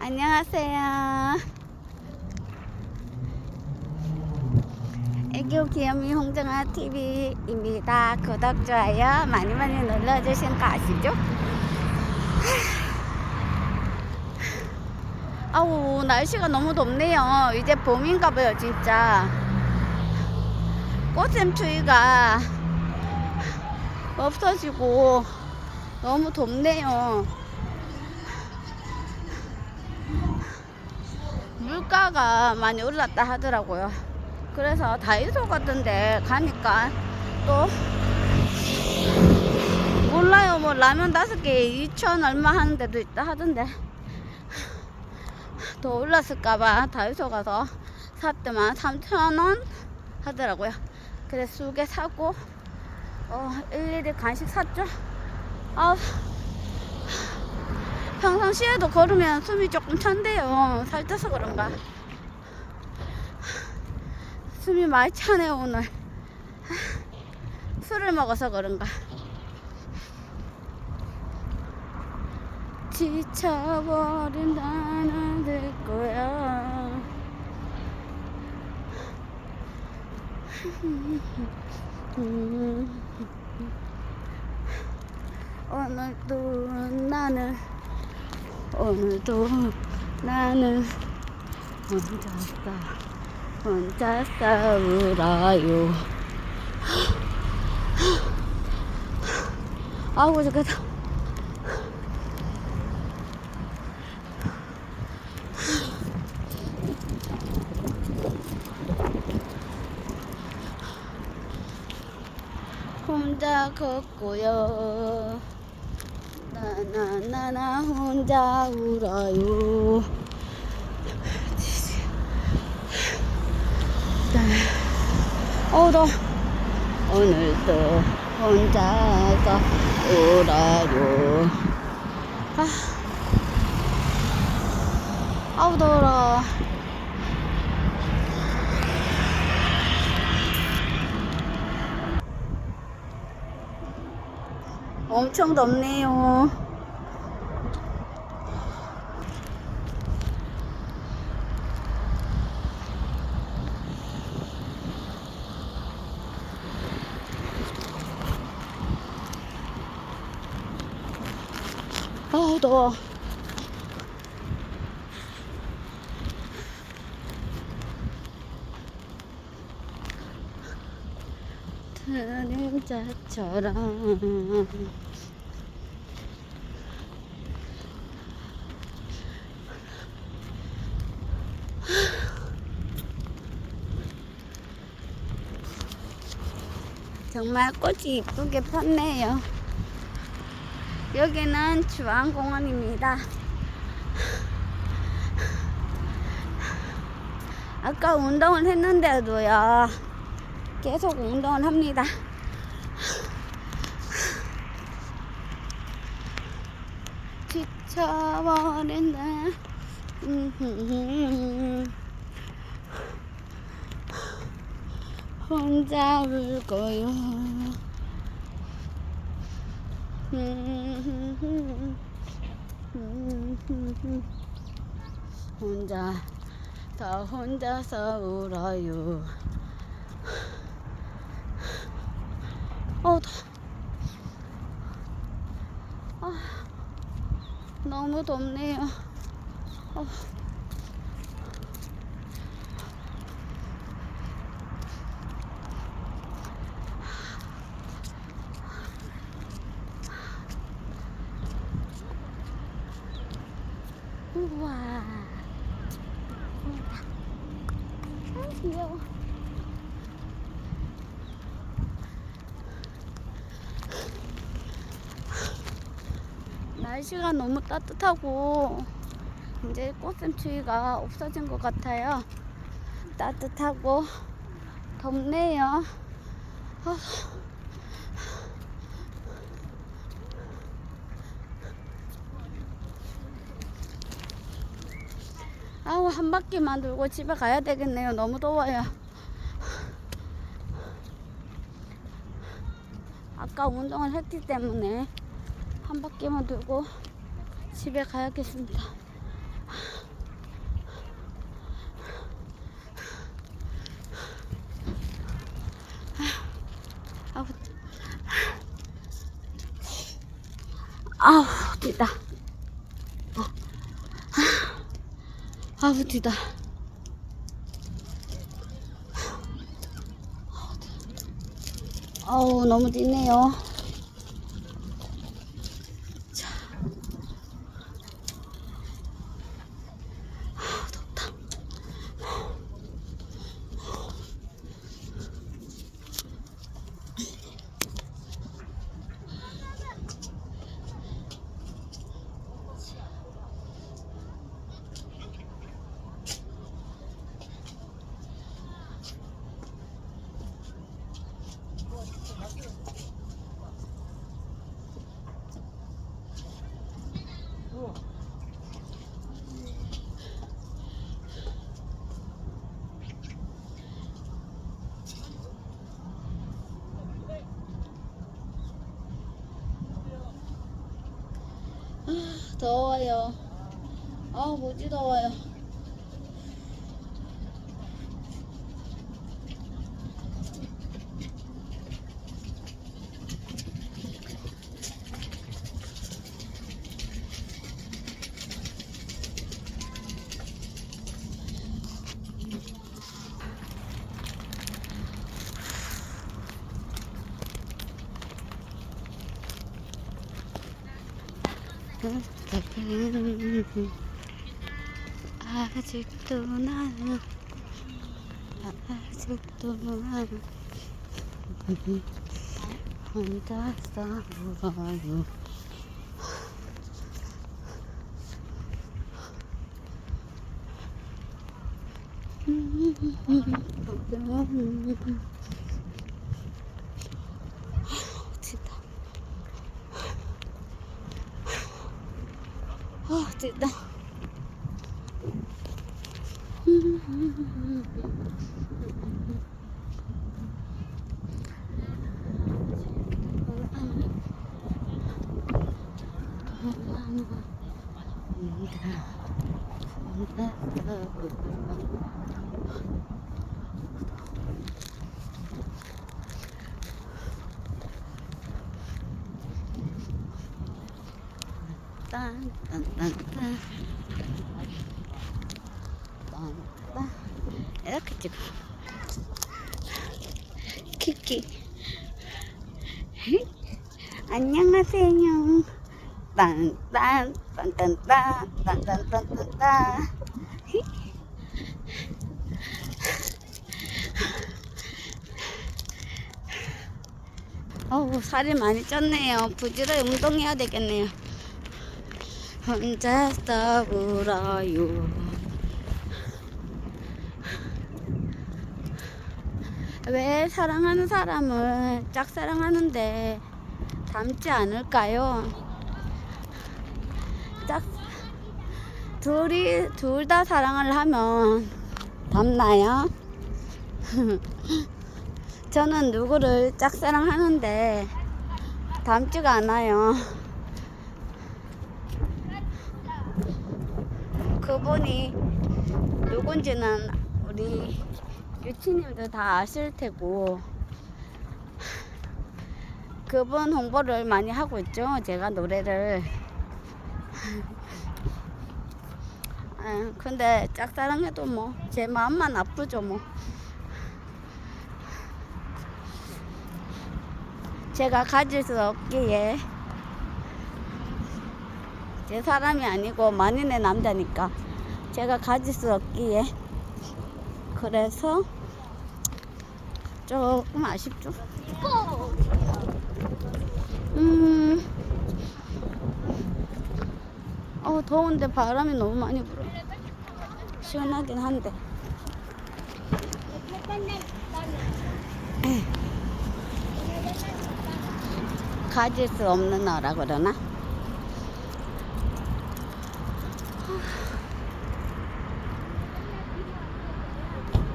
안녕하세요. 애교 귀요미 홍정아 TV입니다. 구독, 좋아요 많이 많이 눌러주신 거 아시죠? 아우, 날씨가 너무 덥네요. 이제 봄인가 봐요, 진짜. 꽃샘추위가 없어지고 너무 덥네요. 물가가 많이 올랐다 하더라고요. 그래서 다이소 같은데 가니까 또 몰라요. 뭐 라면 다섯 개에 2천 얼마 하는 데도 있다 하던데 더 올랐을까봐 다이소 가서 샀더만 3천 원 하더라고요. 그래서 두 개 사고 어, 일일이 간식 샀죠. 아, 평상시에도 걸으면 숨이 조금 찬대요. 살쪄서 그런가. 숨이 많이 차네요, 오늘. 술을 먹어서 그런가. 지쳐버린 나는 될 거야. 오늘도 나는 오늘도 나는 혼자 싸 혼자 싸우라요. 아우 좋겠다. 혼자 걷고요 나나나나 혼자 울어요. 더 오늘도 혼자서 울어요. 아. 아우 더워 엄청 덥네요. 아우 더워 그림자처럼 정말 꽃이 이쁘게 폈네요. 여기는 주안공원입니다. 아까 운동을 했는데도요. 계속 운동을 합니다. 지쳐버린다. 혼자 울고요. 혼자 더 혼자서 울어요. 어, 더. 아, 너무 덥네요. 어. 우와. 아, 귀여워. 날씨가 너무 따뜻하고 이제 꽃샘추위가 없어진 것 같아요. 따뜻하고 덥네요. 아. 아우 한 바퀴만 돌고 집에 가야 되겠네요. 너무 더워요. 아까 운동을 했기 때문에 한 바퀴만 돌고 집에 가야겠습니다. 아우, 아우, 뒤다. 아우, 뒤다. 아우, 너무 뛰네요. 더워요. 아, 뭐지 더워요. 아 직도 나는 아직도 나는 혼자 싸워요 진짜 아 진짜 딴딴딴 딴 딴 딴 이렇게 찍어. 키키. 안녕하세요. 딴딴 딴딴 딴 딴딴 딴딴 딴. 어우 살이 많이 쪘네요. 부지런히 운동해야 되겠네요 혼자 싸우라요 왜 사랑하는 사람을 짝사랑하는데 닮지 않을까요? 짝 둘이 둘 다 사랑을 하면 닮나요? 저는 누구를 짝사랑하는데 닮지가 않아요. 그분이 누군지는 우리 유치님들 다 아실 테고 그분 홍보를 많이 하고 있죠. 제가 노래를. 아, 근데 짝사랑해도 뭐 제 마음만 아프죠 뭐. 제가 가질 수 없기에 제 사람이 아니고 만인의 남자니까 제가 가질 수 없기에 그래서 조금 아쉽죠. 음, 어 더운데 바람이 너무 많이 불어. 시원하긴 한데. 가질 수 없는 나라 그러나?